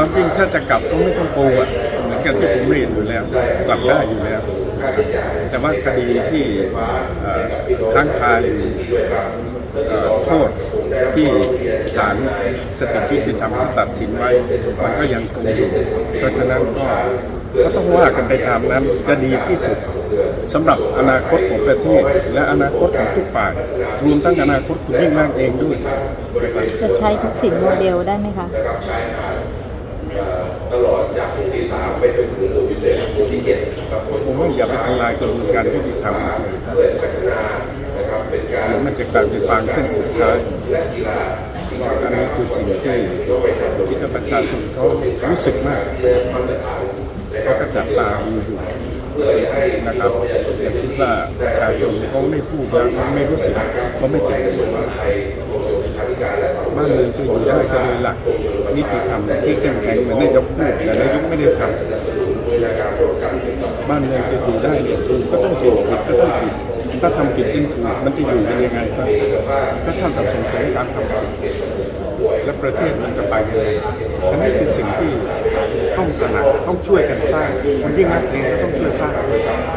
ความจริงถ้าจะกลับก็ไม่ต้องปูอะเหมือนกับที่ผมเรียนอยู่แล้วกลับได้อยู่แล้ว แต่ว่าคดีที่ค้างคาอยู่โทษที่ศาลสถิตยุติธรรมตัดสินไว้ มันก็ยังคงอยู่ เพราะฉะนั้นก็ก็ต้องว่ากันไปตามนั้นจะดีที่สุดสำหรับอนาคตของประเทศ และอนาคตของทุกฝ่ายรวมทั้งอนาคตคุณยิ่งร่างเองด้วยจะใช้ทักษิณโมเดลได้ไหมคะ ผมว่าอย่าไปทำลายกระบวนการยุติธรรมเพื่อพัฒนานะครับเป็นการเดี๋ยวมันจะกลายเป็นฟางเส้นสุดท้ายอันนี้คือสิ่งที่ที่ประชาชนเขารู้สึกมากเขาก็จับตาดูอยู่นะครับแต่คิดว่าประชาชนเขาไม่พูดแล้วเขาไม่รู้สึกเขาไม่เจ็บบ้านเมืองจะอยู่ได้ก็โดยหลักนิติธรรมที่เข้มแข็งเหมือนนายกพูดแต่นายกไม่ได้ทำ บ้านเมืองจะอยู่ได้เนี่ยถูกก็ต้องถูกผิดก็ต้องผิดถ้าทำผิดเป็นถูกมันจะอยู่กันยังไงครับถ้าท่านตัดส่งเสริมการทำผิดและประเทศมันจะไปยังไงอันนี้คือสิ่งที่ต้องตระหนักต้องช่วยกันสร้างคนยิ่งนักเองก็ต้องช่วยสร้าง